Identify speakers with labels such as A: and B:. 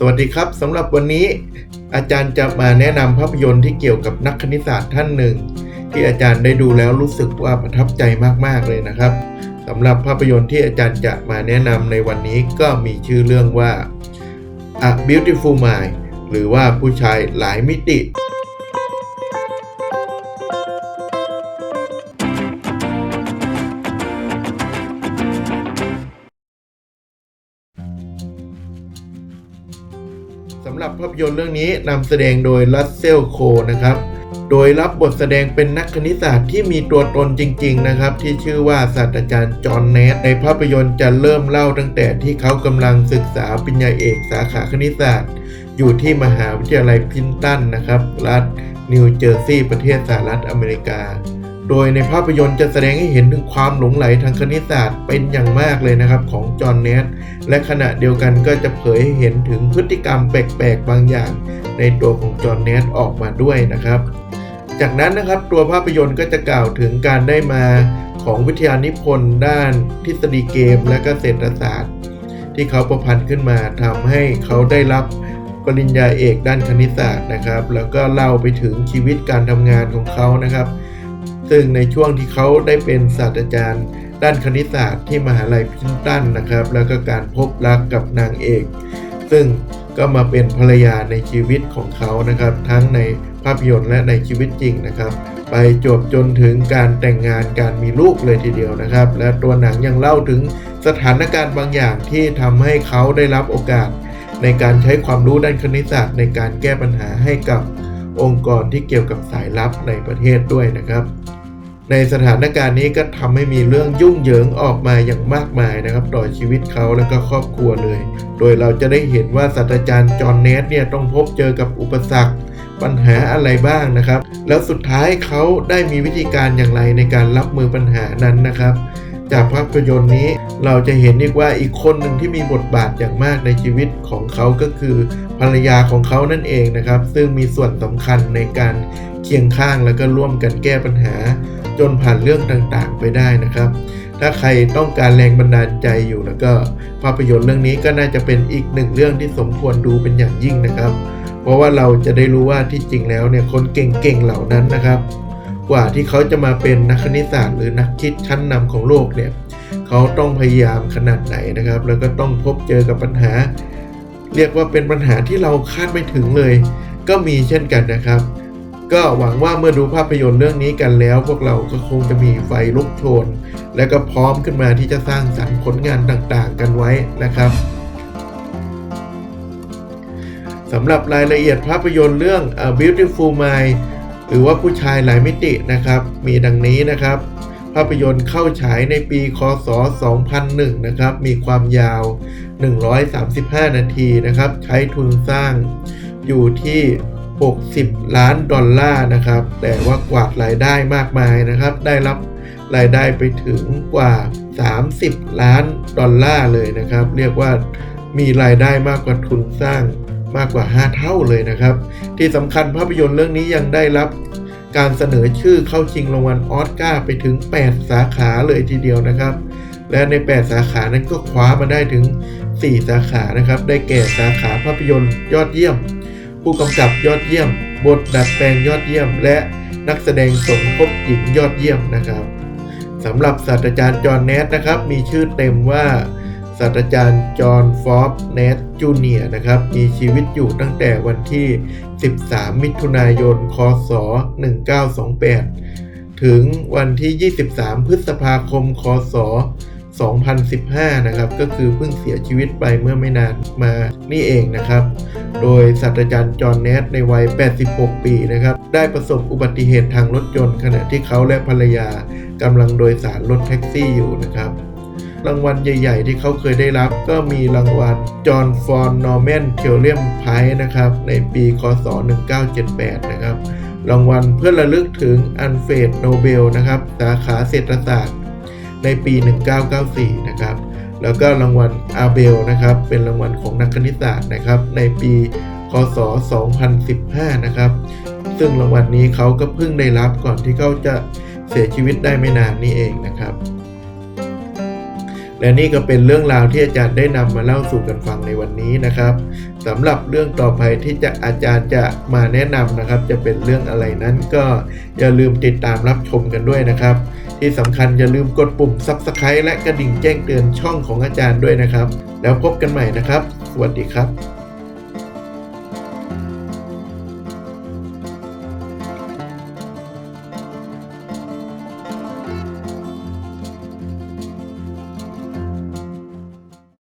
A: สวัสดีครับสำหรับวันนี้ อาจารย์จะมาแนะนำภาพยนตร์ที่เกี่ยวกับนักคณิตศาสตร์ท่านหนึ่ง ที่อาจารย์ได้ดูแล้วรู้สึกว่าประทับใจมากๆเลยนะครับสำหรับภาพยนตร์ที่อาจารย์จะมาแนะนำในวันนี้ก็มีชื่อเรื่องว่า A Beautiful Mind หรือว่าผู้ชายหลายมิติ สำหรับภาพยนตร์เรื่องนี้นำแสดงโดยรัสเซลโคนะครับ โดยรับบทแสดงเป็นนักคณิตศาสตร์ที่มีตัวตนจริง ๆ นะครับ ที่ชื่อว่าศาสตราจารย์จอห์นเนทในภาพยนตร์จะเริ่มเล่าตั้งแต่ที่เขากำลังศึกษาปริญญาเอกสาขาคณิตศาสตร์ อยู่ที่มหาวิทยาลัยพินตันนะครับ รัฐนิวเจอร์ซีย์ประเทศสหรัฐอเมริกา โดยในภาพยนตร์จะแสดงให้เห็นถึงความหลงไหลทางคณิตศาสตร์เป็นอย่างมากเลยนะครับของจอห์นเนทและขณะเดียวกันก็จะเผยให้เห็นถึงพฤติกรรมแปลกๆบางอย่าง ในตัวของจอห์นเนทออกมาด้วยนะครับ จากนั้นนะครับตัวภาพยนตร์ก็จะกล่าวถึงการได้มาของวิทยานิพนธ์ด้านทฤษฎีเกมและก็เศรษฐศาสตร์ ที่เขาประพันธ์ขึ้นมาทำให้เขาได้รับปริญญาเอกด้านคณิตศาสตร์นะครับ แล้วก็เล่าไปถึงชีวิตการทำงานของเขานะครับ ซึ่งในช่วงที่เขาได้เป็นศาสตราจารย์ ด้านคณิตศาสตร์ที่มหาลัยพินตันนะครับ แล้วก็การพบรักกับนางเอก ซึ่งก็มาเป็นภรรยาในชีวิตของเขานะครับ ทั้งในภาพยนตร์และในชีวิตจริงนะครับ ไปจบจนถึงการแต่งงานการมีลูกเลยทีเดียวนะครับ และตัวหนังยังเล่าถึงสถานการณ์บางอย่างที่ทำให้เขาได้รับโอกาส ในการใช้ความรู้ด้านคณิตศาสตร์ในการแก้ปัญหาให้กับ องค์กรที่เกี่ยวกับสายลับในประเทศด้วยนะครับ ในสถานการณ์นี้ก็ทำให้มีเรื่องยุ่งเหยิงออกมาอย่างมากมายนะครับ ต่อชีวิตเขาและก็ครอบครัวเลย โดยเราจะได้เห็นว่าศาสตราจารย์จอห์นเนทเนี่ยต้องพบเจอกับอุปสรรคปัญหาอะไรบ้างนะครับ แล้วสุดท้ายเขาได้มีวิธีการอย่างไรในการรับมือปัญหานั้นนะครับ จากภาพยนตร์นี้ เราจะเห็นอีกว่าอีกคนหนึ่งที่มีบทบาทอย่างมากในชีวิตของเขาก็คือภรรยาของเขานั่นเองนะครับ ซึ่งมีส่วนสำคัญในการเคียงข้างแล้วก็ร่วมกันแก้ปัญหา จนผ่านเรื่องต่างๆ ไปได้นะครับ ถ้าใครต้องการแรงบันดาลใจอยู่แล้วก็ภาพยนตร์เรื่องนี้ก็น่าจะเป็นอีกหนึ่งเรื่องที่สมควรดูเป็นอย่างยิ่งนะครับ เพราะว่าเราจะได้รู้ว่าที่จริงแล้วเนี่ยคนเก่งๆเหล่านั้นนะครับ กว่าที่เขาจะมาเป็นนักคณิตศาสตร์หรือนักคิดชั้นนำของโลกเนี่ยเขาต้องพยายามขนาดไหนนะครับ แล้วก็ต้องพบเจอกับปัญหา เรียกว่าเป็นปัญหาที่เราคาดไม่ถึงเลย ก็มีเช่นกันนะครับ ก็หวังว่าเมื่อดูภาพยนตร์เรื่องนี้กันแล้ว พวกเราก็คงจะมีไฟลุกโชน และก็พร้อมขึ้นมาที่จะสร้างสรรค์ผลงานต่างๆ กันไว้นะครับสำหรับรายละเอียดภาพยนตร์เรื่อง A Beautiful Mind หรือว่าผู้ชายหลายมิตินะครับ มีดังนี้นะครับ ภาพยนตร์เข้าฉายในปีคศ 2001 นะครับ มีความยาว 135 นาทีนะครับ ใช้ทุนสร้างอยู่ที่ 60 ล้านดอลลาร์นะครับ แต่ว่ากวาดรายได้มากมายนะครับ ได้รับรายได้ไปถึงกว่า 30 ล้านดอลลาร์เลยนะครับ เรียกว่ามีรายได้มากกว่าทุนสร้าง มากกว่า 5 เท่าเลยนะครับ ที่สำคัญภาพยนตร์เรื่องนี้ยังได้รับการเสนอชื่อเข้าชิงรางวัลออสการ์ไปถึง 8 สาขาเลยทีเดียวนะครับ และใน 8 สาขานั้นก็คว้ามาได้ถึง 4 สาขานะครับ ได้แก่สาขาภาพยนตร์ยอดเยี่ยม ผู้กำกับยอดเยี่ยม บทดัดแปลงยอดเยี่ยม และนักแสดงสมทบหญิงยอดเยี่ยมนะครับสำหรับศาสตราจารย์จอห์นเนทนะครับ มีชื่อเต็มว่า ศาสตราจารย์จอห์นฟอบเนทจูเนียนะครับ มีชีวิตอยู่ตั้งแต่วันที่ 13 มิถุนายน คศ 1928 ถึงวันที่ 23 พฤษภาคม คศ 2015 นะครับ ก็คือเพิ่งเสียชีวิตไปเมื่อไม่นานมานี่เองนะครับ โดยศาสตราจารย์จอห์นเนทในวัย 86 ปีนะครับ ได้ประสบอุบัติเหตุทางรถยนต์ ขณะที่เขาและภรรยากำลังโดยสารรถแท็กซี่อยู่นะครับ รางวัลใหญ่ ๆ ที่เขาเคยได้รับ ก็มีรางวัลจอห์นฟอนนอร์แมนเทเลมไพนะครับ ในปีคศ 1978 นะครับ รางวัลเพื่อระลึกถึงอันเฟดโนเบลนะครับ สาขาเศรษฐศาสตร์ ในปี 1994 นะครับ แล้วก็รางวัลอาเบลนะครับ เป็นรางวัลของนักคณิตศาสตร์นะครับ ในปีคศ 2015 นะครับ ซึ่งรางวัลนี้เขาก็เพิ่งได้รับก่อนที่เขาจะเสียชีวิตได้ไม่นานนี่เองนะครับ และนี่ก็เป็นเรื่องราวที่อาจารย์ได้นำมาเล่าสู่กันฟังในวันนี้นะครับสำหรับเรื่องต่อไปที่จะอาจารย์จะมาแนะนำนะครับ จะเป็นเรื่องอะไรนั้นก็อย่าลืมติดตามรับชมกันด้วยนะครับ ที่สำคัญอย่าลืมกดปุ่ม Subscribe และกระดิ่งแจ้งเตือนช่องของอาจารย์ด้วยนะครับ แล้วพบกันใหม่นะครับ สวัสดีครับ